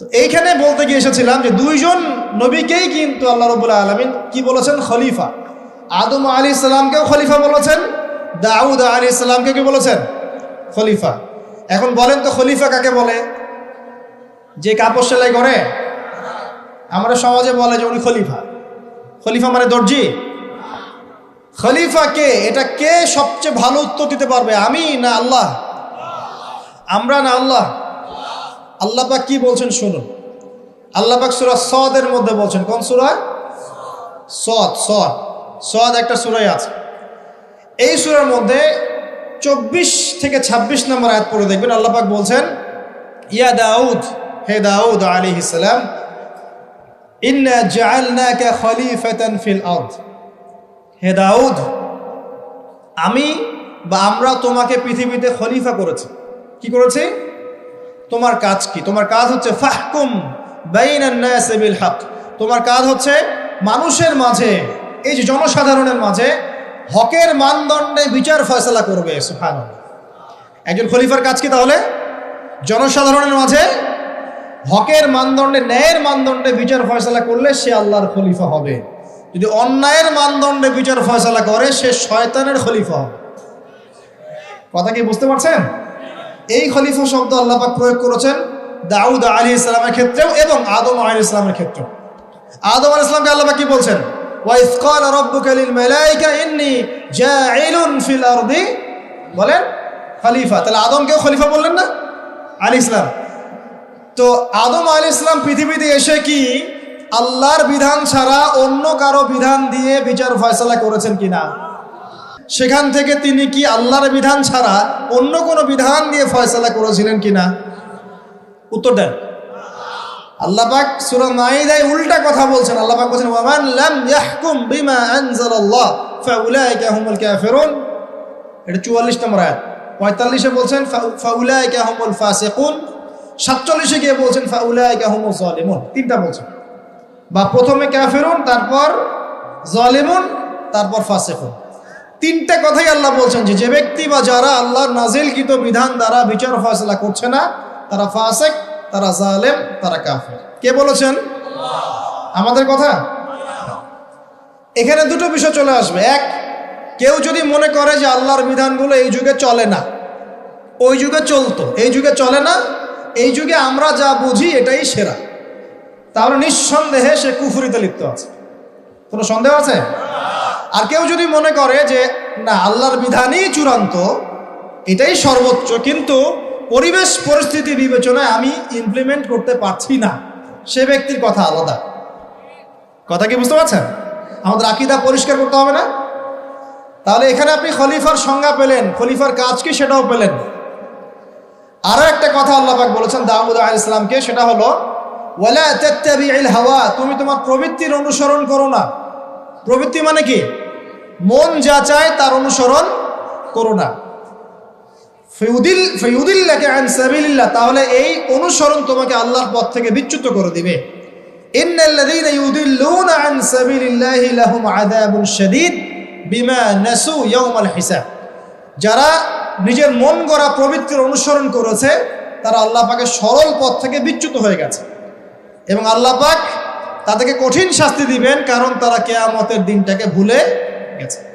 তো এইখানে বলতে গিয়ে এসেছিলাম যে দুইজন নবীকেই কিন্তু আল্লাহ রবুল্লাহ আলমিন কি বলেছেন? খলিফা। আদম আলী ইসলামকেও খলিফা বলেছেন, দাউদ আলী ইসলামকে কি বলেছেন? খলিফা। এখন বলেন তো খলিফা কাকে বলে? যে কাপড় সেলাই করে? আমরা সমাজে বলে যে উনি খলিফা। খলিফা মানে দর্জি? খলিফা কে এটা কে সবচেয়ে ভালো উত্তর দিতে পারবে? আমি না আল্লাহ? আমরা না আল্লাহ? আল্লাহ পাক কি বলছেন শুনুন। আল্লাহ পাক সুরা সদের মধ্যে বলছেন, কোন সুরা? সদ সদ। সদ একটা সুরাই আছে। এই সুরার মধ্যে চব্বিশ থেকে ২৬ নম্বর আয়াত পড়ে দেখবেন, আল্লাহ পাক বলছেন, ইয়া দাউদ, হে দাউদ আলাইহিস সালাম, ইন্না জাআলনাকা খলিফাতান ফিল আরদ। হে দাউদ, আমি বা আমরা তোমাকে পৃথিবীতে খলিফা করেছি। কি করেছি? তোমার কাজ কি? তোমার কাজ হচ্ছে ফাহকুম বাইনান নাস বিল হক তোমার কাজ হচ্ছে মানুষের মাঝে, এই যে জনসাধারণের মাঝে হকের মানদণ্ডে বিচার ফয়সলা করবে, সুবহানাল্লাহ। একজন খলিফার কাজ কি তাহলে? জনসাধারণের মাঝে হকের মানদণ্ডে, ন্যায়ের মানদণ্ডে বিচার ফয়সলা করলে সে আল্লাহর খলিফা হবে। যদি অন্যায়ের মানদণ্ডে বিচার ফয়সলা করে, সে শয়তানের খলিফা হবে। কথা কি বুঝতে পারছেন? এই খলিফা শব্দ আল্লাহ পাক প্রয়োগ করেছেন দাউদ আলী ইসলামের ক্ষেত্রেও এবং আদম আলী ইসলামের ক্ষেত্রেও। আদম আলী ইসলামকে আল্লাহ পাক কি বলছেন? বলেন, খলিফা। তাহলে আদমকেও খলিফা বললেন না? আলী ইসলাম তো আদম আলী ইসলাম পৃথিবীতে এসে কি আল্লাহর বিধান ছাড়া অন্য কারও বিধান দিয়ে বিচার ফয়সলা করেছেন কিনা? সেখান থেকে তিনি কি আল্লাহর বিধান ছাড়া অন্য কোনো বিধান দিয়ে ফয়সলা করেছিলেন কিনা? উত্তর দেন। আল্লাহ পাক সূরা উল্টা কথা বলছেন। আল্লাহ পাক বলছেন, ওয়ামান এটা 44 নম্বর আয়াত। 45 এ বলছেন, ফা- ফাউলাইকা হুমুল ফাসিকুন। 47 এ গিয়ে বলছেন তিনটা বলছেন। বা প্রথমে তারপর জালিমুন, তারপর ফাসিকুন। তিনটা কথাই আল্লাহ বলছেন যে যে ব্যক্তি বা যারা আল্লাহর নাজিলকৃত বিধান দ্বারা বিচার ফয়সলা করছে না তারা ফাসেক তারা জালেম তারা কাফের। কে বলেছেন? আমাদের কথা? এখানে দুটো বিষয় চলে আসবে। এক কেউ যদি মনে করে যে আল্লাহর বিধানগুলো এই যুগে চলে না ওই যুগে চলতো এই যুগে চলে না এই যুগে আমরা যা বুঝি এটাই সেরা। তাহলে নিঃসন্দেহে সে কুফুরিতে লিপ্ত আছে। কোনো সন্দেহ আছে? আর কেউ যদি মনে করে যে, না, আল্লাহর বিধানই চূড়ান্ত, এটাই সর্বোচ্চ, কিন্তু পরিবেশ পরিস্থিতি বিবেচনায় আমি ইমপ্লিমেন্ট করতে পারছি না। সে ব্যক্তির কথা আলাদা। কথা কি বুঝতে পারছেন? আমাদের আকিদা পরিষ্কার করতে হবে না? তাহলে এখানে আপনি খলিফার সংজ্ঞা পেলেন, খলিফার কাজ কি সেটাও পেলেন। আরও একটা কথা আল্লাহ পাক বলেছেন দাউদ আল ইসলামকে সেটা হলো, ওয়ালা হাওয়া তুমি তোমার প্রবৃত্তির অনুসরণ করো না। প্রবৃত্তি মানে কি? মন যা চায় তার অনুসরণ করো না। ফিউদিল, ফিউদিল্লাকে আন সাবিলিল্লাহ, তাহলে এই অনুসরণ তোমাকে আল্লাহর পথ থেকে বিচ্যুত করে দিবে। ইন্নাল্লাযীনা ইউদিল্লুনা আন সাবিলিল্লাহি লাহুম আযাবুন শাদীদ যারা নিজের মন গড়া প্রবৃত্তির অনুসরণ করেছে, তারা আল্লাহ পাকের সরল পথ থেকে বিচ্যুত হয়ে গেছে। এবং আল্লাহ পাক তাদেরকে কঠিন শাস্তি দিবেন, কারণ তারা কেয়ামতের দিনটাকে ভুলে গেছে